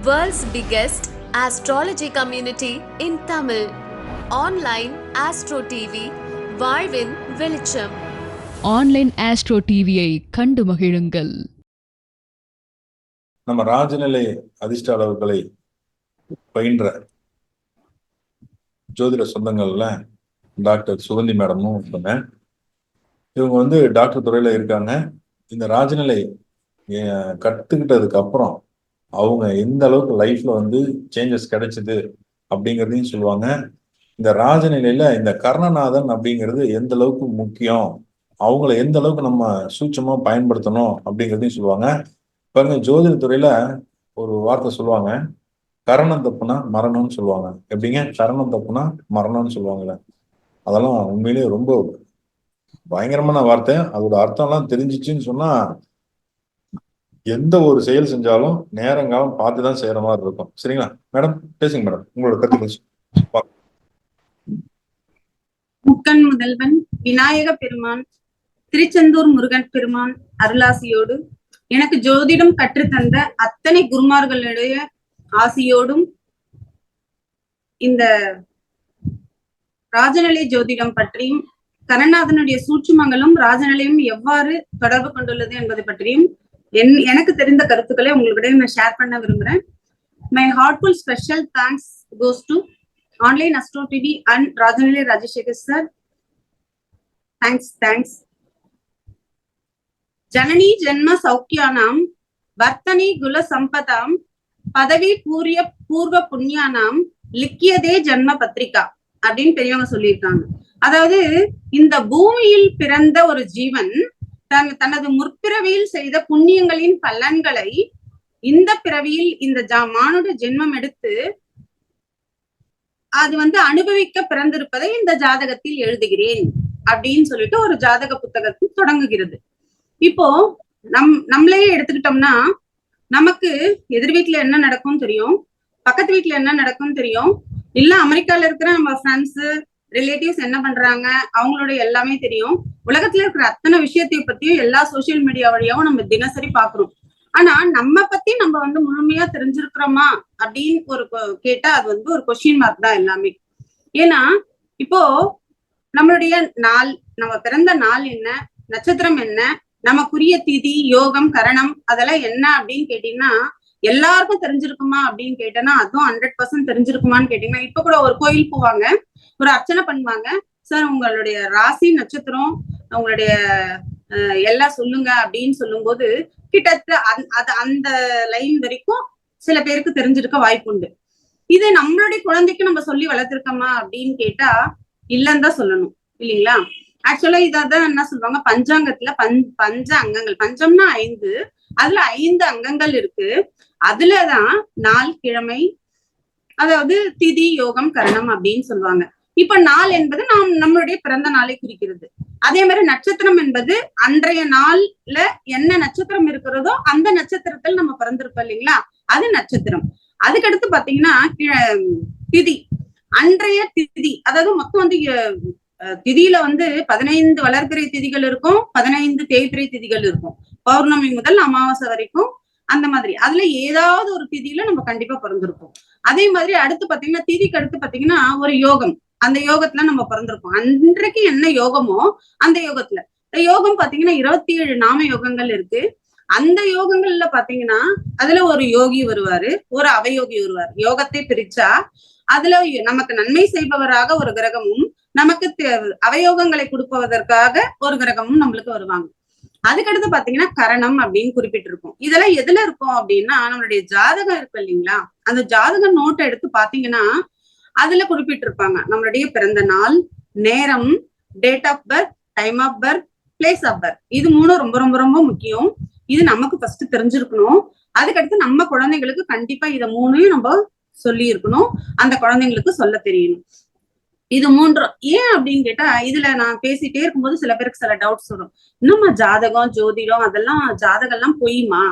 World's biggest astrology community in Tamil. Online Astro TV, வாழ்வின் வெளிச்சம் online astro டிவியை கண்டு மகிழுங்கள். நம்ம ராஜநிலை அதிர்ஷ்டாளர்களை பயின்ற ஜோதிட சொந்தங்கள்ல டாக்டர் சுகந்தி மேடமும் சொன்னேன் இவங்க வந்து டாக்டர் துறையில இருக்காங்க. இந்த ராஜநிலை கத்துக்கிட்டதுக்கு அப்புறம் அவங்க எந்த அளவுக்கு லைஃப்ல வந்து சேஞ்சஸ் கிடைச்சது அப்படிங்கிறதையும் சொல்லுவாங்க. இந்த ராஜநிலையில இந்த கர்ணநாதன் அப்படிங்கிறது எந்த அளவுக்கு முக்கியம்? அவங்கள எந்த அளவுக்கு நம்ம சூட்சமா பயன்படுத்தணும் அப்படிங்கிறதையும் சொல்லுவாங்க. பாருங்க ஜோதிட துறையில ஒரு வார்த்தை சொல்லுவாங்க. கரணம் தப்புனா மரணம்னு சொல்லுவாங்க. எப்படிங்க? கரணம் தப்புனா மரணம்னு சொல்லுவாங்கல்ல. அதெல்லாம் உண்மையிலேயே ரொம்ப பயங்கரமான வார்த்தை. அதோட அர்த்தம்லாம் தெரிஞ்சிச்சுன்னு சொன்னா எந்த ஒரு செயல் செஞ்சாலும் நேரங்காலம் பார்த்து தான் செய்யற மாதிரி இருக்கும். சரிங்களா? மேடம் பேசுங்க மேடம். உங்களோட கருத்து முக்கன் முதல்வன் விநாயக பெருமான் திருச்செந்தூர் முருகன் பெருமான் அருளாசியோடு எனக்கு ஜோதிடம் கற்றுத்தந்த அத்தனை குருமார்களுடைய ஆசியோடும் இந்த ராஜநிலை ஜோதிடம் பற்றியும் கரநாதனுடைய சூட்சுமங்களும் ராஜநிலையும் எவ்வாறு தொடர்பு கொண்டுள்ளது என்பது பற்றியும் என் எனக்கு தெரிந்த கருத்துக்களை உங்களுக்கிடையே நான் ஷேர் பண்ண விரும்புறேன். My heartful special thanks goes to online Astro TV and Rajanilai Rajasekar sir thanks thanks Janani ஜென்ம சௌக்கியானாம் வர்த்தனி குல சம்பதாம் பதவி பூரிய பூர்வ புண்ணியானாம் லிக்கியதே ஜன்ம பத்திரிகா அப்படின்னு பெரியவங்க சொல்லியிருக்காங்க. அதாவது இந்த பூமியில் பிறந்த ஒரு ஜீவன் தன் தனது முற்பிறவியில் செய்த புண்ணியங்களின் பலன்களை இந்த பிறவியில் இந்த ஜா- மானுட ஜென்மம் எடுத்து அது வந்து அனுபவிக்க பிறந்திருப்பதை இந்த ஜாதகத்தில் எழுதுகிறேன் அப்படின்னு சொல்லிட்டு ஒரு ஜாதக புத்தகத்தில் தொடங்குகிறது. இப்போ நம் நம்மளையே எடுத்துக்கிட்டோம்னா நமக்கு எதிர் வீட்டுல என்ன நடக்கும் தெரியும் பக்கத்து வீட்டுல என்ன நடக்கும் தெரியும் இல்ல அமெரிக்கால இருக்கிற நம்ம ஃப்ரெண்ட்ஸ் ரிலேட்டிவ்ஸ் என்ன பண்றாங்க? அவங்களுடைய எல்லாமே தெரியும். உலகத்துல இருக்கிற அத்தனை விஷயத்தை பத்தியும் எல்லா சோசியல் மீடியா வழியாவும் நம்ம தினசரி பாக்குறோம் ஆனா நம்ம பத்தி நம்ம வந்து முழுமையா தெரிஞ்சிருக்கிறோமா? அப்படின்னு ஒரு கேட்டா அது வந்து ஒரு கொஸ்டின் மார்க் தான் எல்லாமே. ஏன்னா இப்போ நம்மளுடைய நாள் நம்ம பிறந்த நாள் என்ன? நட்சத்திரம் என்ன? நமக்குரிய திதி யோகம் கரணம் அதெல்லாம் என்ன அப்படின்னு கேட்டீங்கன்னா எல்லாருக்கும் தெரிஞ்சிருக்குமா அப்படின்னு கேட்டேன்னா அதுவும் ஹண்ட்ரட் பர்சன்ட் தெரிஞ்சிருக்குமான்னு கேட்டீங்கன்னா இப்ப கூட ஒரு கோயில் போவாங்க. ஒரு அர்ச்சனை பண்ணுவாங்க. சார் உங்களுடைய ராசி நட்சத்திரம் உங்களுடைய அஹ், எல்லாம் சொல்லுங்க அப்படின்னு சொல்லும்போது கிட்டத்தட்ட அந்த- அது அந்த லைன் வரைக்கும் சில பேருக்கு தெரிஞ்சிருக்க வாய்ப்பு உண்டு. இது நம்மளுடைய குழந்தைக்கு நம்ம சொல்லி வளர்த்திருக்கோமா அப்படின்னு கேட்டா இல்லன்னு தான் சொல்லணும். இல்லைங்களா? ஆக்சுவலா இதான் என்ன சொல்லுவாங்க? பஞ்சாங்கத்துல பஞ் பஞ்ச அங்கங்கள். பஞ்சம்னா ஐந்து. அதுல ஐந்து அங்கங்கள் இருக்கு. அதுலதான் நாள் கிழமை அதாவது திதி யோகம் கரணம் அப்படின்னு சொல்லுவாங்க. இப்ப நாள் என்பது நாம் நம்மளுடைய பிறந்த நாளை குறிக்கிறது. அதே மாதிரி நட்சத்திரம் என்பது அன்றைய நாள்ல என்ன நட்சத்திரம் இருக்கிறதோ அந்த நட்சத்திரத்தில் நம்ம பிறந்திருப்போம் இல்லைங்களா? அது நட்சத்திரம். அதுக்கடுத்து பாத்தீங்கன்னா கிழ- திதி. அன்றைய திதி அதாவது மொத்தம் வந்து திதியில வந்து பதினைந்து வளர்பிறை திதிகள் இருக்கும் பதினைந்து தேய்பிறை திதிகள் இருக்கும். பௌர்ணமி முதல் அமாவாசை வரைக்கும் அந்த மாதிரி. அதுல ஏதாவது ஒரு திதியில நம்ம கண்டிப்பா பிறந்திருப்போம். அதே மாதிரி அடுத்து பாத்தீங்கன்னா திதிக்கு அடுத்து பாத்தீங்கன்னா ஒரு யோகம். அந்த யோகத்துல நம்ம பிறந்திருப்போம். அன்றைக்கு என்ன யோகமோ அந்த யோகத்துல. இந்த யோகம் பாத்தீங்கன்னா இருபத்தி ஏழு நாம யோகங்கள் இருக்கு. அந்த யோகங்கள்ல பாத்தீங்கன்னா அதுல ஒரு யோகி வருவாரு. ஒரு அவயோகி வருவார். யோகத்தை பிரிச்சா அதுல நமக்கு நன்மை செய்பவராக ஒரு கிரகமும் நமக்கு அவயோகங்களை கொடுப்பதற்காக ஒரு கிரகமும் நம்மளுக்கு வருவாங்க. அதுக்கடுத்து பாத்தீங்கன்னா கரணம் அப்படின்னு குறிப்பிட்டிருக்கும். இதெல்லாம் எதுல இருக்கும் அப்படின்னா நம்மளுடைய ஜாதகம் இருக்கு இல்லைங்களா? அந்த ஜாதக நோட்டை எடுத்து பாத்தீங்கன்னா அதுல குறிப்பிட்டிருப்பாங்க. நம்மளுடைய பிறந்த நாள் நேரம் date of birth time of birth place of birth இது மூணும் ரொம்ப ரொம்ப ரொம்ப முக்கியம். இது நமக்கு ஃபர்ஸ்ட் தெரிஞ்சிருக்கணும். அதுக்கடுத்து நம்ம குழந்தைங்களுக்கு கண்டிப்பா இத மூணையும் நம்ம சொல்லி இருக்கணும் அந்த குழந்தைங்களுக்கு சொல்ல தெரியணும். இது மூன்று ஏன் அப்படின்னு கேட்டா இதுல நான் பேசிட்டே இருக்கும்போது சில பேருக்கு சில டவுட்ஸ் வரும். இன்னும்மா ஜாதகம் ஜோதிடம் அதெல்லாம் ஜாதகம் எல்லாம் பொய்மா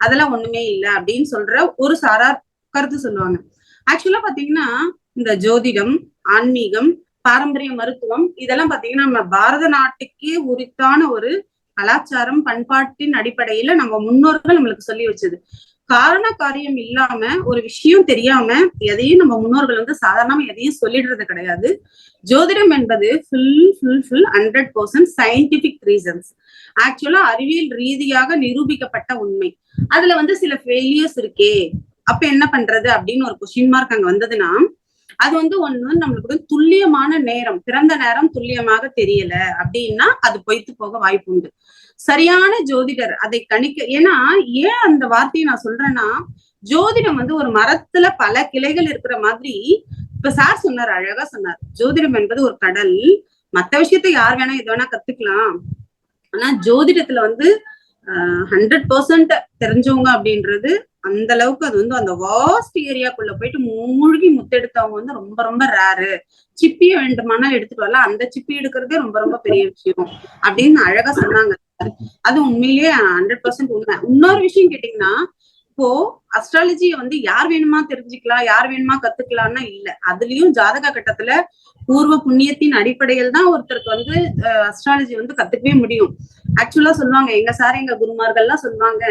அதெல்லாம் ஒண்ணுமே இல்ல அப்படின்னு சொல்ற ஒரு சாரார் கருத்து சொல்லுவாங்க. ஆக்சுவலா பாத்தீங்கன்னா இந்த ஜோதிடம் ஆன்மீகம் பாரம்பரிய மருத்துவம் இதெல்லாம் பாத்தீங்கன்னா நம்ம பாரத நாட்டுக்கே உரித்தான ஒரு கலாச்சாரம் பண்பாட்டின் அடிப்படையில நம்ம முன்னோர்கள் நம்மளுக்கு சொல்லி வச்சது. காரண காரியம் இல்லாம ஒரு விஷயம் தெரியாம எதையும் நம்ம முன்னோர்கள் வந்து சாதாரணமா எதையும் சொல்லிடுறது கிடையாது. ஜோதிடம் என்பது full full full hundred percent scientific reasons ஆக்சுவலா அறிவியல் ரீதியாக நிரூபிக்கப்பட்ட உண்மை. அதுல வந்து சில ஃபெயிலியர்ஸ் இருக்கே. அப்ப என்ன பண்றது அப்படின்னு ஒரு கொஸ்டின் மார்க் அங்க வந்ததுன்னா அது வந்து ஒண்ணு வந்து நம்மளுக்கு துல்லியமான நேரம் பிறந்த நேரம் துல்லியமாக தெரியல அப்படின்னா அது பொய்த்து போக வாய்ப்பு உண்டு. சரியான ஜோதிடர். அதை கணிக்க ஏன்னா ஏன் அந்த வார்த்தையை நான் சொல்றேன்னா ஜோதிடம் வந்து ஒரு மரத்துல பல கிளைகள் இருக்கிற மாதிரி இப்ப சார் சொன்னார் அழகா சொன்னார். ஜோதிடம் என்பது ஒரு கடல். மத்த விஷயத்த யார் வேணா எது வேணா கத்துக்கலாம். ஆனா ஜோதிடத்துல வந்து ஹண்ட்ரட் பர்சன்ட் தெரிஞ்சவங்க அப்படின்றது அந்த அளவுக்கு அது வந்து அந்த வாஸ்ட் ஏரியாக்குள்ள போயிட்டு மூழ்கி முத்தெடுத்தவங்க வந்து ரொம்ப ரொம்ப ரேரு ரெண்டு வேண்டுமானால் எடுத்துட்டு வரலாம். அந்த சிப்பி எடுக்கிறதே ரொம்ப ரொம்ப பெரிய விஷயம். அப்படின்னு அழகா சொன்னாங்க. அது உண்மையிலேயே ஹண்ட்ரட் பர்சன்ட் உண்மை. இன்னொரு விஷயம் கேட்டீங்கன்னா இப்போ அஸ்ட்ராலஜியை வந்து யார் வேணுமா தெரிஞ்சுக்கலாம் யார் வேணுமா கத்துக்கலாம்னா இல்ல. அதுலயும் ஜாதக கட்டத்துல பூர்வ புண்ணியத்தின் அடிப்படையில் தான் ஒருத்தருக்கு வந்து அஸ்ட்ராலஜி வந்து கத்துக்கவே முடியும். ஆக்சுவலா சொல்லுவாங்க எங்க சார் எங்க குருமார்கள்லாம் சொல்லுவாங்க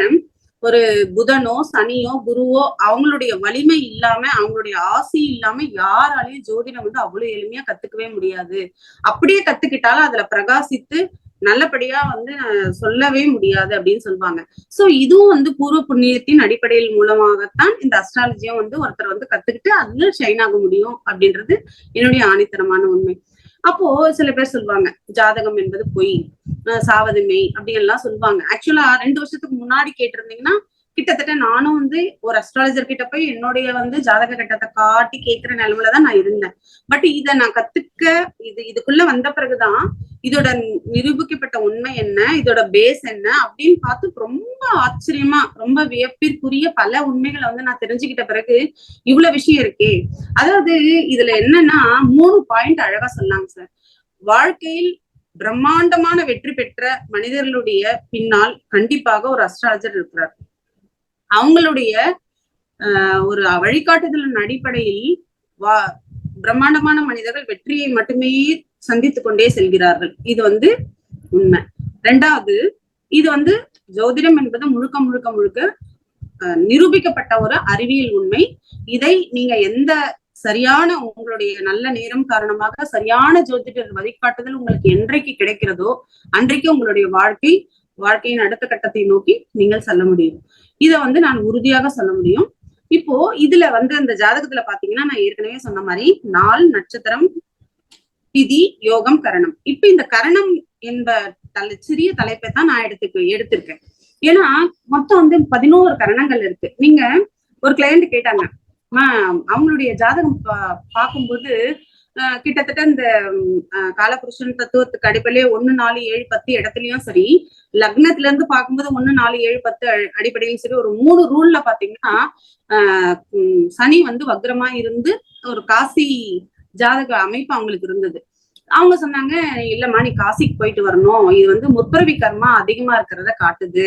ஒரு புதனோ சனியோ குருவோ அவங்களுடைய வலிமை இல்லாம அவங்களுடைய ஆசி இல்லாம யாராலையும் ஜோதிடம் வந்து அவ்வளவு எளிமையா கத்துக்கவே முடியாது. அப்படியே கத்துக்கிட்டாலும் அதுல பிரகாசித்து நல்லபடியா வந்து சொல்லவே முடியாது அப்படின்னு சொல்லுவாங்க. சோ இதுவும் வந்து பூர்வ புண்ணியத்தின் அடிப்படையில் மூலமாகத்தான் இந்த அஸ்ட்ராலஜியும் வந்து ஒருத்தர் வந்து கத்துக்கிட்டு அதுல ஷைன் ஆக முடியும் அப்படின்றது என்னுடைய ஆணித்தரமான உண்மை. அப்போ சில பேர் சொல்லுவாங்க ஜாதகம் என்பது பொய் சாவது மெய் அப்படின்னு எல்லாம் சொல்லுவாங்க ஆக்சுவலா ரெண்டு வருஷத்துக்கு முன்னாடி கேட்டிருந்தீங்கன்னா கிட்டத்தட்ட நானும் வந்து ஒரு அஸ்ட்ராலஜர் கிட்ட போய் என்னுடைய வந்து ஜாதக கட்டத்தை காட்டி கேட்கிற நிலைமையில தான் நான் இருந்தேன். பட் இதை நான் கத்துக்க இது இதுக்குள்ள வந்த பிறகுதான் இதோட நிரூபிக்கப்பட்ட உண்மை என்ன இதோட பேஸ் என்ன அப்படின்னு பார்த்து ரொம்ப ஆச்சரியமா ரொம்ப வியப்பிற்குரிய பல உண்மைகளை வந்து நான் தெரிஞ்சுக்கிட்ட பிறகு இவ்வளவு விஷயம் இருக்கே. அதாவது இதுல என்னன்னா மூணு பாயிண்ட் அழகா சொன்னாங்க சார் வாழ்க்கையில் பிரம்மாண்டமான வெற்றி பெற்ற மனிதர்களுடைய பின்னால் கண்டிப்பாக ஒரு அஸ்ட்ராலஜர் இருக்கிறார். அவங்களுடைய ஒரு வழிகாட்டுதலின் அடிப்படையில் வா பிரம்மாண்டமான மனிதர்கள் வெற்றியை மட்டுமே சந்தித்து கொண்டே செல்கிறார்கள். இது வந்து உண்மை. ரெண்டாவது இது வந்து ஜோதிடம் என்பது முழுக்க முழுக்க முழுக்க நிரூபிக்கப்பட்ட ஒரு அறிவியல் உண்மை. இதை நீங்க எந்த சரியான உங்களுடைய நல்ல நேரம் காரணமாக சரியான ஜோதிடர் வழிகாட்டுதல் உங்களுக்கு என்றைக்கு கிடைக்கிறதோ அன்றைக்கு உங்களுடைய வாழ்க்கை வாழ்க்கையின் அடுத்த கட்டத்தை நோக்கி நீங்கள் செல்ல முடியும். இதை வந்து நான் உறுதியாக சொல்ல முடியும். இப்போ இதுல வந்து அந்த ஜாதகத்துல பாத்தீங்கன்னா நான் ஏற்கனவே சொன்ன மாதிரி நாள் நட்சத்திரம் திதி யோகம் கரணம். இப்ப இந்த கரணம் என்ப தலை சிறிய தலைப்பை தான் நான் எடுத்து எடுத்திருக்கேன். ஏன்னா மொத்தம் வந்து பதினோரு கரணங்கள் இருக்கு. நீங்க ஒரு கிளையண்ட் கேட்டாங்க அவங்களுடைய ஜாதகம் பார்க்கும்போது கிட்டத்தட்ட இந்த காலபுருஷன் தத்துவத்துக்கு அடிப்படையிலே ஒன்னு நாலு ஏழு பத்து இடத்துலயும் சரி லக்னத்துல இருந்து பார்க்கும்போது ஒன்னு நாலு ஏழு பத்து அடிப்படையிலும் சரி ஒரு மூணு ரூல்ல பாத்தீங்கன்னா ஆஹ் சனி வந்து வக்ரமா இருந்து ஒரு காசி ஜாதக அமைப்பு அவங்களுக்கு இருந்தது. அவங்க சொன்னாங்க இல்லம்மா நீ காசிக்கு போயிட்டு வரணும். இது வந்து முற்பிறவி கர்மா அதிகமா இருக்கிறத காட்டுது.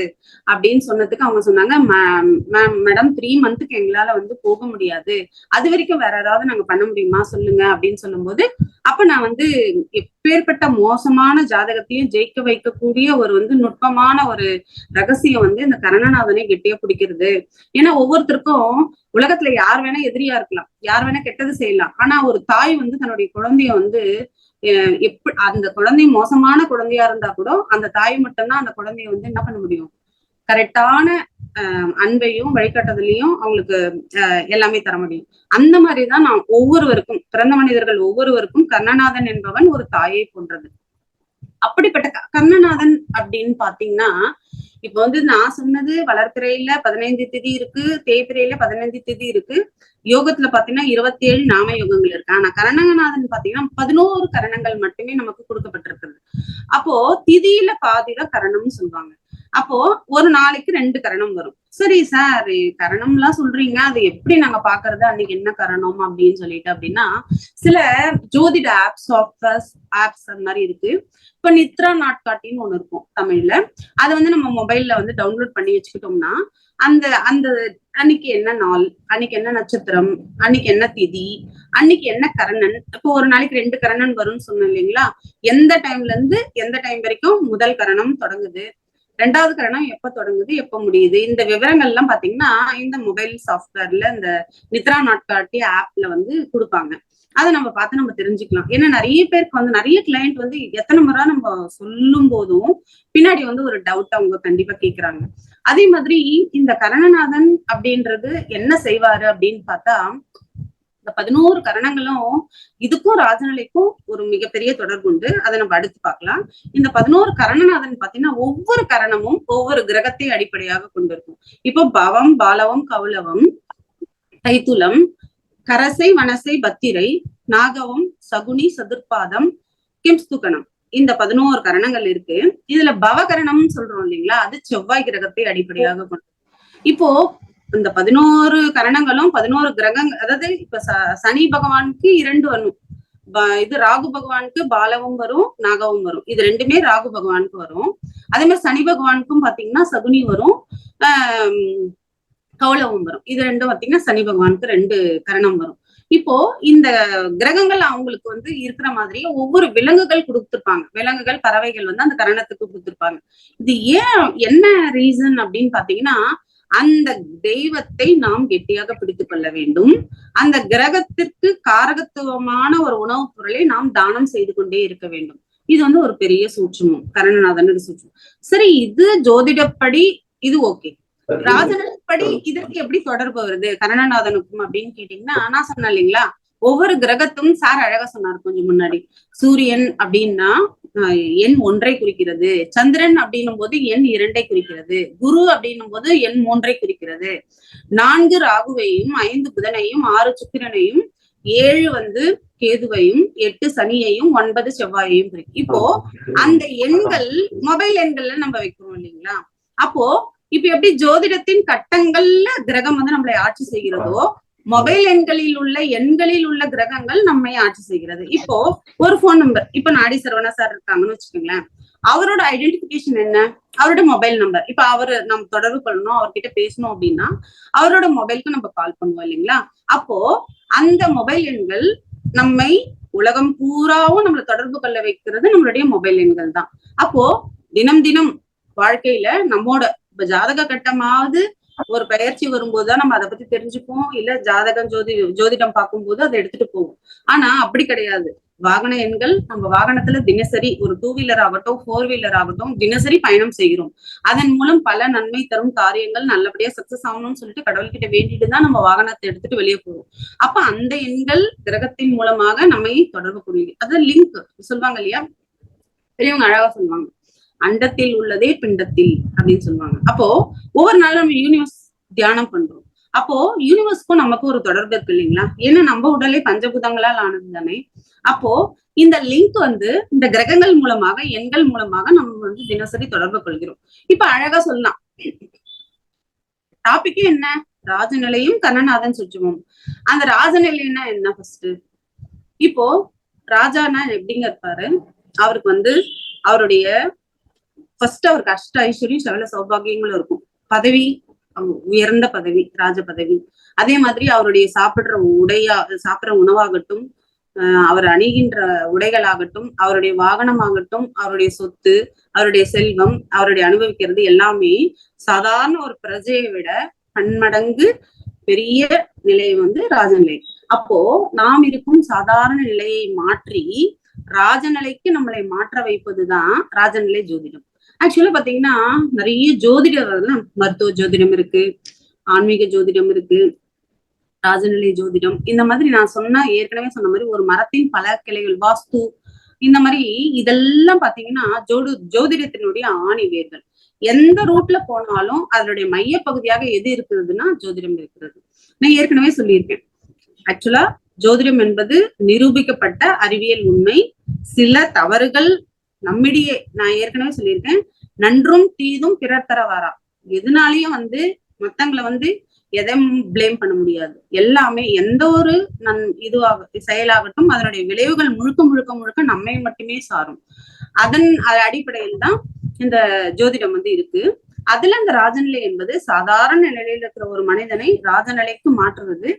அப்படின்னு சொன்னதுக்கு அவங்க சொன்னாங்க மேடம் த்ரீ மந்த்துக்கு எங்களால வந்து போக முடியாது. அது வரைக்கும் வேற ஏதாவது நாங்க பண்ண முடியுமா? சொல்லுங்க. அப்படின்னு சொல்லும்போது அப்ப நான் வந்து எப்பேற்பட்ட மோசமான ஜாதகத்தையும் ஜெயிக்க வைக்கக்கூடிய ஒரு வந்து நுட்பமான ஒரு ரகசியம் வந்து இந்த கரணநாதனை கெட்டியா பிடிக்கிறது. ஏன்னா ஒவ்வொருத்தருக்கும் உலகத்துல யார் வேணா எதிரியா இருக்கலாம். யார் வேணா கெட்டது செய்யலாம். ஆனா ஒரு தாய் வந்து தன்னுடைய குழந்தைய வந்து எப்படி அந்த குழந்தை மோசமான குழந்தையா இருந்தா கூட அந்த தாய் மட்டும்தான் அந்த குழந்தைய வந்து என்ன பண்ண முடியும்? கரெக்டான அன்பையும் வழிகாட்டுதலையும் அவங்களுக்கு எல்லாமே தர முடியும். அந்த மாதிரிதான் நான் ஒவ்வொருவருக்கும் பிறந்த மனிதர்கள் ஒவ்வொருவருக்கும் கர்ணநாதன் என்பவன் ஒரு தாயை போன்றது. அப்படிப்பட்ட கர்ணநாதன் அப்படின்னு பாத்தீங்கன்னா இப்ப வந்து நான் சொன்னது வளர்ப்பிறையில பதினைந்து திதி இருக்கு தேய்பிரையில பதினைந்து திதி இருக்கு. யோகத்துல பாத்தீங்கன்னா இருபத்தி ஏழு நாம யோகங்கள் இருக்கு. ஆனா கரணங்கநாதன் பாத்தீங்கன்னா பதினோரு கரணங்கள் மட்டுமே நமக்கு கொடுக்கப்பட்டிருக்கிறது. அப்போ திதியில பாதிதான் கரணம்னு சொல்லுவாங்க. அப்போ ஒரு நாளைக்கு ரெண்டு கரணம் வரும். சரி சார் கரணம் எல்லாம் சொல்றீங்க. அது எப்படி நாங்க பாக்குறது? அன்னைக்கு என்ன கரணம் அப்படின்னு சொல்லிட்டு அப்படின்னா சில ஜோதிட ஆப்ஸ் சாஃப்ட்வேர்ஸ் ஆப்ஸ் அந்த மாதிரி இருக்கு. இப்ப நித்ரா நாட்காட்டின்னு ஒண்ணு இருக்கும் தமிழ்ல. அதை வந்து நம்ம மொபைல்ல வந்து டவுன்லோட் பண்ணி வச்சுக்கிட்டோம்னா அந்த அந்த அன்னைக்கு என்ன நாள் அன்னைக்கு என்ன நட்சத்திரம் அன்னைக்கு என்ன திதி அன்னைக்கு என்ன கரணன் இப்போ ஒரு நாளைக்கு ரெண்டு கரணன் வரும்னு சொன்னோம் இல்லைங்களா? எந்த டைம்ல இருந்து எந்த டைம் வரைக்கும் முதல் கரணம் தொடங்குது? ரெண்டாவது கரணம் எப்ப தொடங்குது எப்ப முடியுது? இந்த விவரங்கள் எல்லாம் பாத்தீங்கன்னா இந்த மொபைல் சாஃப்ட்வேர்ல இந்த நித்ரா நாட்காட்டி ஆப்ல வந்து கொடுப்பாங்க. அதை நம்ம பார்த்து நம்ம தெரிஞ்சுக்கலாம். ஏன்னா நிறைய பேருக்கு வந்து நிறைய கிளைண்ட் வந்து எத்தனை முறை நம்ம சொல்லும் போதும் பின்னாடி வந்து ஒரு டவுட் அவங்க கண்டிப்பா கேக்குறாங்க. அதே மாதிரி இந்த கரணநாதன் அப்படின்றது என்ன செய்வாரு அப்படின்னு பார்த்தா இந்த பதினோரு கரணங்களும் இதுக்கும் ராஜநிலைக்கும் ஒரு மிகப்பெரிய தொடர்பு உண்டு. அதை நம்ம அடுத்து பார்க்கலாம். இந்த பதினோரு கரணநாதன் பாத்தீங்கன்னா ஒவ்வொரு கரணமும் ஒவ்வொரு கிரகத்தை அடிப்படையாக கொண்டிருக்கும். இப்போ பவம் பாலவம் கௌலவம் தைத்துலம் கரசை வனசை பத்திரை நாகவம் சகுனி சதுர்பாதம் கிம்ஸ்துகணம் இந்த பதினோரு கரணங்கள் இருக்கு. இதுல பவகரணம்னு சொல்றோம் இல்லைங்களா? அது செவ்வாய் கிரகத்தை அடிப்படையாக கொண்டு இப்போ இந்த பதினோரு கரணங்களும் பதினோரு கிரகங்கள் அதாவது இப்ப சனி பகவானுக்கு இரண்டு வரும் இது ராகு பகவானுக்கு பாலவும் வரும் நாகவும் வரும். இது ரெண்டுமே ராகு பகவானுக்கு வரும். அதே மாதிரி சனி பகவானுக்கும் பாத்தீங்கன்னா சகுனி வரும். ஆஹ் வரும். இது ரெண்டும் பாத்தீங்கன்னா சனி பகவானுக்கு ரெண்டு கரணம் வரும். இப்போ இந்த கிரகங்கள் அவங்களுக்கு வந்து இருக்கிற மாதிரியே ஒவ்வொரு விலங்குகள் கொடுத்துருப்பாங்க. விலங்குகள் பறவைகள் வந்து அந்த கரணத்துக்கு கொடுத்துருப்பாங்க. இது ஏன் என்ன ரீசன் அப்படின்னு பாத்தீங்கன்னா அந்த தெய்வத்தை நாம் கெட்டியாக பிடித்துக் கொள்ள வேண்டும். அந்த கிரகத்திற்கு காரகத்துவமான ஒரு உணவுப் பொருளை நாம் தானம் செய்து கொண்டே இருக்க வேண்டும். இது வந்து ஒரு பெரிய சூட்சமம். கரணநாதன் சூட்சமம். சரி இது ஜோதிடப்படி இது ஓகே. ராஜனப்படி இதற்கு எப்படி தொடர்பு வருது? கரணநாதனுக்கும் அப்படின்னு கேட்டீங்கன்னா நான் சொன்னேன் இல்லைங்களா? ஒவ்வொரு கிரகத்தும் சார் அழகா சொன்னார் கொஞ்சம் முன்னாடி. சூரியன் அப்படின்னா எண் ஒன்றை குறிக்கிறது. சந்திரன் அப்படின்னும் போது எண் இரண்டை குறிக்கிறது. குரு அப்படின்னும் போது எண் மூன்றை குறிக்கிறது. நான்கு ராகுவையும் ஐந்து புதனையும் ஆறு சுக்கிரனையும் ஏழு வந்து கேதுவையும் எட்டு சனியையும் ஒன்பது செவ்வாயையும் குறிக்கும் இப்போ அந்த எண்கள் மொபைல் எண்கள்ல நம்ம வைக்கிறோம் இல்லைங்களா? அப்போ இப்ப எப்படி ஜோதிடத்தின் கட்டங்கள்ல கிரகம் வந்து நம்மளை ஆட்சி செய்கிறதோ மொபைல் எண்களில் உள்ள எண்களில் உள்ள கிரகங்கள் நம்மை ஆட்சி செய்கிறது. இப்போ ஒரு போன் நம்பர் இப்ப நாடி சரவணா சார் இருக்காங்கன்னு வச்சுக்கோங்களேன். அவரோட ஐடென்டிபிகேஷன் என்ன? அவரோட மொபைல் நம்பர் இப்ப அவரு நம்ம தொடர்பு கொள்ளணும் அவர்கிட்ட பேசணும் அப்படின்னா அவரோட மொபைலுக்கு நம்ம கால் பண்ணுவோம் இல்லைங்களா? அப்போ அந்த மொபைல் எண்கள் நம்மை உலகம் பூராவும் நம்மளை தொடர்பு கொள்ள வைக்கிறது நம்மளுடைய மொபைல் எண்கள் தான். அப்போ தினம் தினம் வாழ்க்கையில நம்மோட இப்ப ஜாதக கட்டமாவது ஒரு பயிற்சி வரும்போது தான் நம்ம அதை பத்தி தெரிஞ்சுப்போம் இல்ல ஜாதகம் ஜோதி ஜோதிடம் பார்க்கும்போது அதை எடுத்துட்டு போவோம். ஆனா அப்படி கிடையாது. வாகன எண்கள் நம்ம வாகனத்துல தினசரி ஒரு டூ வீலர் ஆகட்டும் ஃபோர் வீலர் ஆகட்டும் தினசரி பயணம் செய்கிறோம். அதன் மூலம் பல நன்மை தரும் காரியங்கள் நல்லபடியா சக்சஸ் ஆகணும்னு சொல்லிட்டு கடவுள்கிட்ட வேண்டிட்டு தான் நம்ம வாகனத்தை எடுத்துட்டு வெளியே போவோம் அப்ப அந்த எண்கள் கிரகத்தின் மூலமாக நம்மை தொடர்பு கொள்ளுது. அது லிங்க் சொல்லுவாங்க இல்லையா? பெரியவங்க அழகா சொல்லுவாங்க. அண்டத்தில் உள்ளதே பிண்டத்தில் அப்படின்னு சொல்லுவாங்க. அப்போ ஒவ்வொரு நாளும் நம்ம யூனிவர்ஸ் தியானம் பண்றோம். அப்போ யூனிவர்ஸ்க்கும் நமக்கு ஒரு தொடர்பு இருக்கு இல்லைங்களா? ஏன்னா நம்ம உடலே பஞ்சபூதங்களால் ஆனது தானே அப்போ இந்த லிங்க் வந்து இந்த கிரகங்கள் மூலமாக எண்கள் மூலமாக நம்ம வந்து தினசரி தொடர்பு கொள்கிறோம். இப்ப அழகா சொல்லலாம். டாபிக்கே என்ன? ராஜநிலையும் கண்ணநாதன் சுற்றுமும் அந்த ராஜநிலைன்னா என்ன ஃபர்ஸ்ட் இப்போ ராஜானா எப்படிங்க இருப்பாரு? அவருக்கு வந்து அவருடைய ஃபர்ஸ்ட் அவருக்கு அஷ்ட ஐஸ்வர்யம் செவல சௌபாகியங்களும் இருக்கும். பதவி உயர்ந்த பதவி ராஜ பதவி. அதே மாதிரி அவருடைய சாப்பிடுற உடையா சாப்பிடுற உணவாகட்டும் ஆஹ் அவர் அணிகின்ற உடைகளாகட்டும் அவருடைய வாகனமாகட்டும் அவருடைய சொத்து அவருடைய செல்வம் அவருடைய அனுபவிக்கிறது எல்லாமே சாதாரண ஒரு பிரஜையை விட பன்மடங்கு பெரிய நிலை வந்து ராஜநிலை. அப்போ நாம் இருக்கும் சாதாரண நிலையை மாற்றி ராஜநிலைக்கு நம்மளை மாற்ற வைப்பதுதான் ராஜநிலை ஜோதிடம். ஆக்சுவலா பாத்தீங்கன்னா நிறைய ஜோதிடம் மருத்துவ ஜோதிடம் இருக்கு ஆன்மீக ஜோதிடம் இருக்கு ராஜநிலை ஜோதிடம். இந்த மாதிரி நான் சொன்ன ஏற்கனவே சொன்ன மாதிரி ஒரு மரத்தின் பல கிளைகள் வாஸ்து இந்த மாதிரி இதெல்லாம் பாத்தீங்கன்னா ஜோடு ஜோதிடத்தினுடைய ஆணி வேர்கள். எந்த ரூட்ல போனாலும் அதனுடைய மைய பகுதியாக எது இருக்கிறதுனா ஜோதிடம் இருக்கிறது. நான் ஏற்கனவே சொல்லியிருக்கேன். ஆக்சுவலா ஜோதிடம் என்பது நிரூபிக்கப்பட்ட அறிவியல் உண்மை சில தவறுகள் நம்மிடையே நான் ஏற்கனவே சொல்லியிருக்கேன் நன்றும் தீதும் பிறர் தரவாரா? எதுனாலையும் வந்து மத்தங்களை வந்து எதையும் பிளேம் பண்ண முடியாது. எல்லாமே எந்த ஒரு நன் இதுவாக செயலாகட்டும் அதனுடைய விளைவுகள் முழுக்க முழுக்க முழுக்க நம்மை மட்டுமே சாரும். அதன் அடிப்படையில் தான் இந்த ஜோதிடம் வந்து இருக்கு. அதுல அந்த ராஜநிலை என்பது சாதாரண நிலையில இருக்கிற ஒரு மனிதனை ராஜநிலைக்கு மாற்றுறது.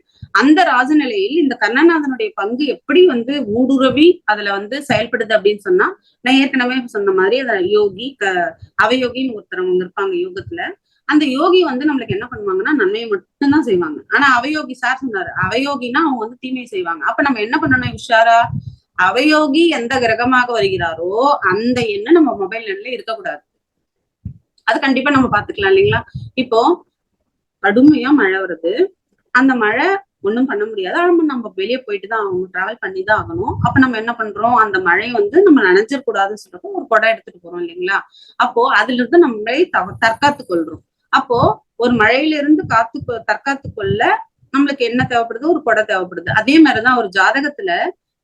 அந்த ராஜநிலையில் இந்த கண்ணநாதனுடைய பங்கு எப்படி வந்து ஊடுருவி அதுல வந்து செயல்படுது அப்படின்னு சொன்னா நான் ஏற்கனவே சொன்ன மாதிரி அத யோகி க அவயோகின்னு ஒருத்தரவங்க இருப்பாங்க யோகத்துல. அந்த யோகி வந்து நம்மளுக்கு என்ன பண்ணுவாங்கன்னா நன்மையை மட்டும்தான் செய்வாங்க. ஆனா அவயோகி சார் சொன்னாரு அவயோகினா அவங்க வந்து தீமை செய்வாங்க. அப்ப நம்ம என்ன பண்ணணும் உஷாரா அவயோகி எந்த கிரகமாக வருகிறாரோ அந்த எண்ணம் நம்ம மொபைல் எண்ல இருக்கக்கூடாது. அது கண்டிப்பா நம்ம பாத்துக்கலாம் இல்லைங்களா? இப்போ கடுமையா மழை வருது. அந்த மழை ஒண்ணும் பண்ண முடியாது. ஆனா நம்ம வெளியே போயிட்டு தான் ஆகணும் டிராவல் பண்ணி தான் ஆகணும். அப்ப நம்ம என்ன பண்றோம்? அந்த மழை வந்து நம்ம நினைஞ்சிடக்கூடாதுன்னு சொல்லிட்டு ஒரு குடம் எடுத்துட்டு போறோம் இல்லைங்களா? அப்போ அதுல இருந்து நம்மளே தற்காத்து கொள்றோம். அப்போ ஒரு மழையில இருந்து காத்து கொ- தற்காத்து கொள்ள நம்மளுக்கு என்ன தேவைப்படுது? ஒரு குடம் தேவைப்படுது. அதே மாதிரிதான் ஒரு ஜாதகத்துல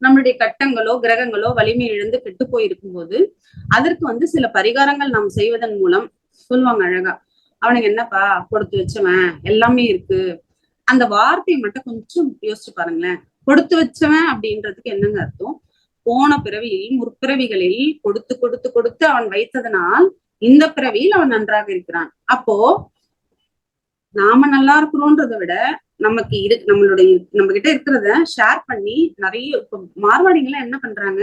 நம்மளுடைய கட்டங்களோ கிரகங்களோ வலிமை இழந்து கெட்டு போயிருக்கும் போது அதற்கு வந்து சில பரிகாரங்கள் நாம் செய்வதன் மூலம் சொல்லுவாங்க அழகா. அவனுக்கு என்னப்பா கொடுத்து வச்சவன்? எல்லாமே இருக்கு. அந்த வார்த்தையை மட்டும் கொஞ்சம் யோசிச்சு பாருங்களேன். கொடுத்து வச்சவன் அப்படின்றதுக்கு என்னங்க அர்த்தம்? போன பிறவியில் முற்பிறவிகளில் கொடுத்து கொடுத்து கொடுத்து அவன் வைத்ததனால் இந்த பிறவியில் அவன் நன்றாக இருக்கிறான். அப்போ நாம நல்லா இருக்கிறோன்றத விட நமக்கு இரு நம்மளுடைய நம்ம கிட்ட இருக்கிறத ஷேர் பண்ணி நிறைய இப்ப மார்வாடிகள் என்ன பண்றாங்க?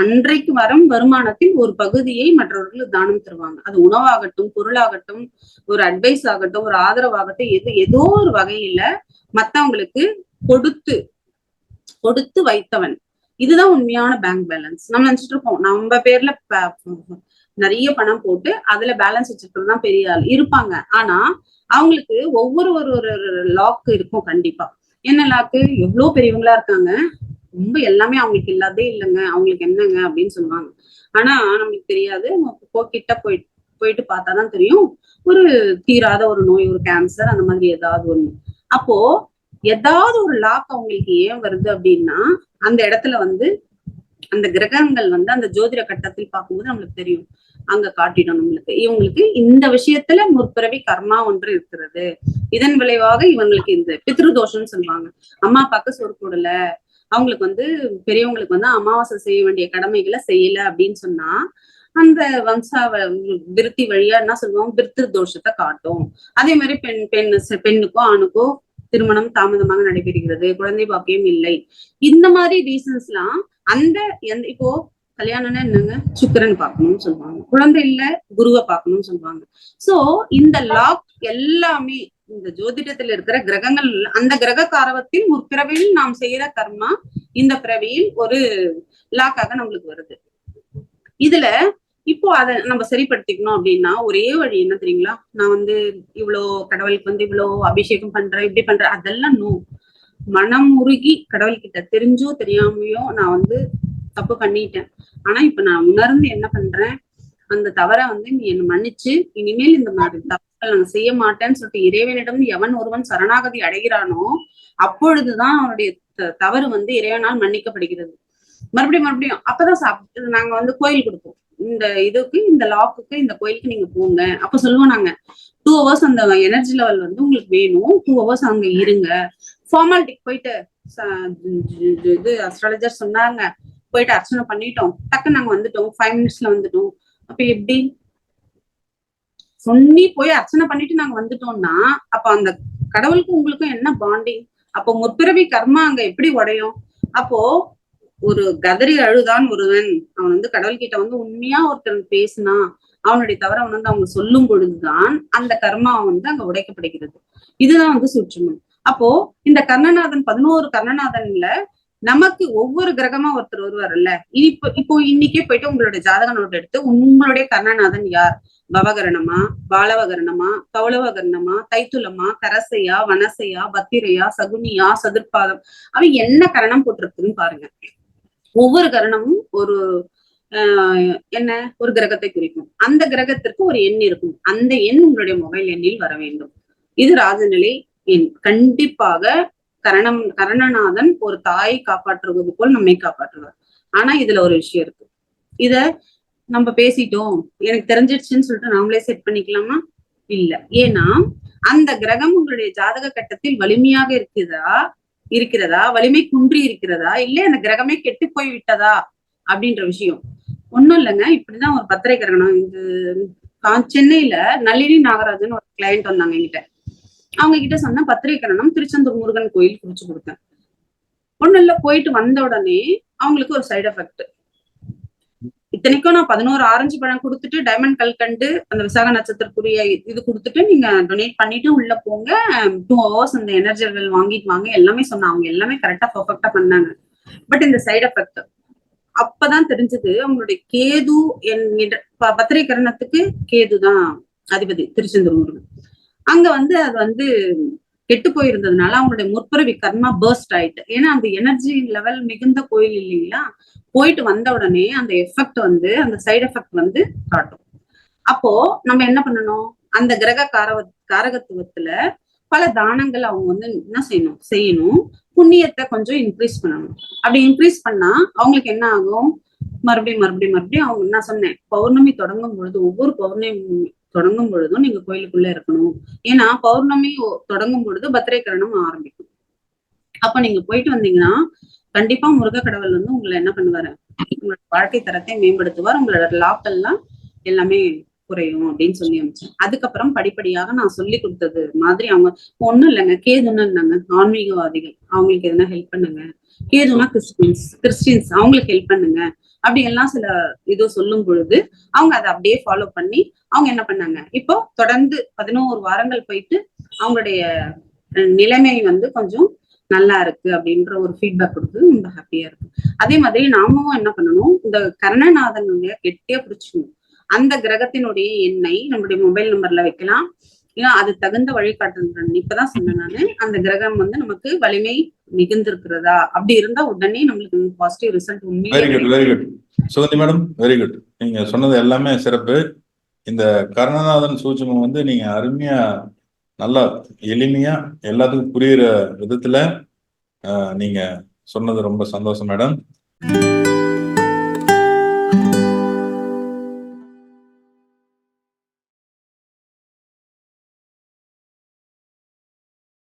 அன்றைக்கு வரும் வருமானத்தில் ஒரு பகுதியை மற்றவர்களுக்கு தானம் தருவாங்க. அது உணவாகட்டும் பொருளாகட்டும் ஒரு அட்வைஸ் ஆகட்டும் ஒரு ஆதரவாகட்டும் எது ஏதோ ஒரு வகையில மத்தவங்களுக்கு கொடுத்து கொடுத்து வைத்தவன். இதுதான் உண்மையான பேங்க் பேலன்ஸ் நம்ம நினைச்சிட்டு இருப்போம். நம்ம பேர்ல நிறைய பணம் போட்டு அதுல பேலன்ஸ் வச்சிருக்கிறது தான் பெரிய ஆள் இருப்பாங்க. ஆனா அவங்களுக்கு ஒவ்வொரு ஒரு ஒரு லாக் இருக்கும் கண்டிப்பா. என்ன லாக்கு எவ்வளவு பெரியவங்களா இருக்காங்க? ரொம்ப எல்லாமே அவங்களுக்கு இல்லாதே இல்லைங்க. அவங்களுக்கு என்னங்க அப்படின்னு சொல்லுவாங்க. ஆனா நம்மளுக்கு தெரியாது. கிட்ட போயிட்டு போயிட்டு பார்த்தாதான் தெரியும். ஒரு தீராத ஒரு நோய் ஒரு கேன்சர் அந்த மாதிரி ஏதாவது ஒண்ணு. அப்போ ஏதாவது ஒரு லாக் அவங்களுக்கு ஏன் வருது அப்படின்னா அந்த இடத்துல வந்து அந்த கிரகங்கள் வந்து அந்த ஜோதிட கட்டத்தில் பார்க்கும்போது நம்மளுக்கு தெரியும். அங்க காட்டிடும் நம்மளுக்கு. இவங்களுக்கு இந்த விஷயத்துல முற்பிறவி கர்மா ஒன்று இருக்கிறது. இதன் விளைவாக இவங்களுக்கு இந்த பித்ரு தோஷம்னு சொல்லுவாங்க. அம்மா அப்பாக்கு சொற்கூடல அவங்களுக்கு வந்து பெரியவங்களுக்கு வந்து அமாவாசை செய்ய வேண்டிய கடமைகளை செய்யல அப்படின்னு சொன்னா அந்த வம்சாவ விருத்தி வழியா என்ன சொல்லுவாங்க? பிருத்திரு தோஷத்தை காட்டும். அதே மாதிரி பெண் பெண் பெண்ணுக்கோ ஆணுக்கோ திருமணம் தாமதமாக நடைபெறுகிறது. குழந்தை பாக்கியம் இல்லை. இந்த மாதிரி ரீசன்ஸ் எல்லாம் அந்த எந்த இப்போ கல்யாணம்னா என்னங்க? சுக்கிரன் பார்க்கணும்னு சொல்லுவாங்க. குழந்தை இல்ல குருவை பார்க்கணும்னு சொல்லுவாங்க. சோ இந்த லாக் எல்லாமே இந்த ஜோதிடத்துல இருக்கிற கிரகங்கள் அந்த கிரக காரவத்தில் முற்பிறவியில் நாம் செய்யற கர்மா இந்த பிறவியில் ஒரு லாக்காக நம்மளுக்கு வருது. இதுல இப்போ அதை நம்ம சரிப்படுத்திக்கணும் அப்படின்னா ஒரே வழி என்ன தெரியுங்களா? நான் வந்து இவ்வளோ கடவுளுக்கு வந்து இவ்வளோ அபிஷேகம் பண்றேன் இப்படி பண்றேன் அதெல்லாம் நோ மனம் உருகி கடவுள்கிட்ட தெரிஞ்சோ தெரியாமையோ நான் வந்து தப்பு பண்ணிட்டேன். ஆனா இப்ப நான் உணர்ந்து என்ன பண்றேன்? அந்த தவறை வந்து நீ என்ன மன்னிச்சு இனிமேல் இந்த மாதிரி தவறுகள் நான் செய்ய மாட்டேன்னு சொல்லிட்டு இறைவனிடம் எவன் ஒருவன் சரணாகதி அடைகிறானோ அப்பொழுதுதான் அவனுடைய த- தவறு வந்து இறைவனால் மன்னிக்கப்படுகிறது. மறுபடியும் மறுபடியும் அப்பதான் சாப்பிட்டு நாங்க வந்து கோயில் கொடுப்போம். இந்த இதுக்கு இந்த லாக்குக்கு இந்த கோயிலுக்கு நீங்க போங்க. அப்ப சொல்லுவோம் நாங்க டூ ஹவர்ஸ் அந்த எனர்ஜி லெவல் வந்து உங்களுக்கு வேணும். டூ ஹவர்ஸ் அங்க இருங்க. ஃபார்மாலிட்டிக்கு போயிட்டு இது அஸ்ட்ராலஜர் சொன்னாங்க. போயிட்டு அர்ச்சனை பண்ணிட்டோம். டக்குன்னு நாங்க வந்துட்டோம். ஃபைவ் மினிட்ஸ்ல வந்துட்டோம். அப்ப எப்படி? சொல்லி போய் அர்ச்சனை பண்ணிட்டு நாங்க வந்துட்டோம்னா அப்ப அந்த கடவுளுக்கும் உங்களுக்கும் என்ன பாண்டிங் அப்போ முற்பிறவி கர்மா அங்க எப்படி உடையும்? அப்போ ஒரு கதறி அழுதான் ஒருவன். அவன் வந்து கடவுள்கிட்ட வந்து உண்மையா ஒருத்தன் பேசினா அவனுடைய தவற அவன் வந்து அவங்க சொல்லும் பொழுதுதான் அந்த கர்மா வந்து அங்க உடைக்கப்படுகிறது. இதுதான் வந்து சுற்றுமன் அப்போ இந்த கர்ணநாதன் பதினோரு கர்ணநாதன்ல நமக்கு ஒவ்வொரு கிரகமா ஒருத்தர் வருவார் இல்ல இப்போ இப்போ இன்னைக்கே போயிட்டு உங்களுடைய ஜாதக நோட் எடுத்து உங்களுடைய கர்ணநாதன் யார்? பவகரணமா பாலவகரணமா கௌளவகரணமா தைத்துலமா கரசையா வனசையா பத்திரையா சகுனியா சதுர்பாதம். அவன் என்ன கரணம் போட்டிருக்குன்னு பாருங்க. ஒவ்வொரு கரணமும் ஒரு என்ன? ஒரு கிரகத்தை குறிக்கும். அந்த கிரகத்திற்கு ஒரு எண் இருக்கும். அந்த எண் உங்களுடைய மொபைல் எண்ணில் வர வேண்டும். இது ராஜநிலை எண். கண்டிப்பாக கரணம் கரணநாதன் ஒரு தாயை காப்பாற்றுவது போல் நம்மை காப்பாற்றுவார். ஆனா இதுல ஒரு விஷயம் இருக்கு. இத நம்ம பேசிட்டோம். எனக்கு தெரிஞ்சிடுச்சுன்னு சொல்லிட்டு நாமளே செட் பண்ணிக்கலாமா? இல்ல. ஏன்னா அந்த கிரகம் உங்களுடைய ஜாதக கட்டத்தில் வலிமையாக இருக்குதா? இருக்கிறதா? வலிமை குன்றி இருக்கிறதா? இல்ல அந்த கிரகமே கெட்டு போய் விட்டதா? அப்படின்ற விஷயம். ஒண்ணும் இல்லைங்க. இப்படிதான் ஒரு பத்திரை கிரகணம். இது கா- சென்னையில நளினி நாகராஜன் ஒரு கிளையண்ட் வந்தாங்க என்கிட்ட. அவங்க கிட்ட சொன்ன பத்திரிகரணம் திருச்செந்தூர் முருகன் கோயில் குறிச்சு கொடுத்தேன். ஒண்ணு இல்ல போயிட்டு வந்த உடனே அவங்களுக்கு ஒரு சைடு எஃபெக்ட் இத்தனைக்கும் நான் பதினோரு ஆரஞ்சு பழம் கொடுத்துட்டு டைமண்ட் கல்கண்டு அந்த விசாக நட்சத்திரக்குரிய இது கொடுத்துட்டு நீங்க டொனேட் பண்ணிட்டு உள்ள போங்க. டூ ஹவர்ஸ் அந்த எனர்ஜிகள் வாங்கிட்டு வாங்க. எல்லாமே சொன்னாங்க அவங்க எல்லாமே கரெக்டா பர்ஃபெக்டா பண்ணாங்க. பட் இந்த சைடு எஃபெக்ட் அப்பதான் தெரிஞ்சது அவங்களுடைய கேது என் ப- பத்திரிகரணத்துக்கு கேது தான் அதிபதி திருச்செந்தூர் முருகன். அங்க வந்து அது வந்து கெட்டு போயிருந்ததுனால அவங்களுடைய முற்பிறவி கர்மா பேர்ஸ்ட் ஆயிட்டு. ஏன்னா அந்த எனர்ஜி லெவல் மிகுந்த கோயில் இல்லைங்களா? போயிட்டு வந்த உடனே அந்த எஃபெக்ட் வந்து அந்த சைடு எஃபெக்ட் வந்து காட்டும். அப்போ நம்ம என்ன பண்ணணும்? அந்த கிரக காரவ காரகத்துவத்துல பல தானங்கள் அவங்க வந்து என்ன செய்யணும்? செய்யணும். புண்ணியத்தை கொஞ்சம் இன்க்ரீஸ் பண்ணணும். அப்படி இன்க்ரீஸ் பண்ணா அவங்களுக்கு என்ன ஆகும்? மறுபடியும் மறுபடியும் மறுபடியும் அவங்க நான் சொன்னேன் பௌர்ணமி தொடங்கும் பொழுது ஒவ்வொரு பௌர்ணமி தொடங்கும் பொழுதும் நீங்க கோயிலுக்குள்ள இருக்கணும். ஏன்னா பௌர்ணமி தொடங்கும் பொழுது பத்திரைக்கரணம் ஆரம்பிக்கும். அப்ப நீங்க போயிட்டு வந்தீங்கன்னா கண்டிப்பா முருக கடவுள் வந்து உங்களை என்ன பண்ணுவாரு? உங்களோட வாழ்க்கை தரத்தை மேம்படுத்துவார். உங்களோட லாப் எல்லாமே குறையும் அப்படின்னு சொல்லி அனுப்பிச்சேன் அதுக்கப்புறம் படிப்படியாக நான் சொல்லி கொடுத்தது மாதிரி அவங்க ஒண்ணும் இல்லைங்க. கேதுன்னு இருந்தாங்க ஆன்மீகவாதிகள். அவங்களுக்கு எதனா ஹெல்ப் பண்ணுங்க. கேதுனா கிறிஸ்டின்ஸ் கிறிஸ்டின்ஸ் அவங்களுக்கு ஹெல்ப் பண்ணுங்க. அப்படி எல்லாம் சில இது சொல்லும் பொழுது அவங்க அதை அப்படியே ஃபாலோ பண்ணி அவங்க என்ன பண்ணாங்க? இப்போ தொடர்ந்து பதினோரு வாரங்கள் போயிட்டு அவங்களுடைய நிலைமை வந்து கொஞ்சம் நல்லா இருக்கு அப்படின்ற ஒரு ஃபீட்பேக் கொடுத்து ரொம்ப ஹாப்பியா இருக்கு. அதே மாதிரி நாமும் என்ன பண்ணணும்? இந்த கர்ணநாதனுடைய கெட்டியா பிடிச்சிக்கணும். அந்த கிரகத்தினுடைய எண்ணை நம்முடைய மொபைல் நம்பர்ல வைக்கலாம். ஏன்னா அது தகுந்த வழிகாட்டுறேன் இப்பதான் சொன்னேன் நானு அந்த கிரகம் வந்து நமக்கு வலிமை மிகுந்திருக்கிறதா? அப்படி இருந்தா உடனே நம்மளுக்கு positive result very good very good Suganthi madam very good நீங்க சொன்னது எல்லாமே சிறப்பு. இந்த கருணநாதன் சூட்சமம் வந்து நீங்க அருமையா நல்லா எளிமையா எல்லாத்துக்கும் புரியுற விதத்துல ஆஹ், நீங்க சொன்னது ரொம்ப சந்தோஷம் மேடம்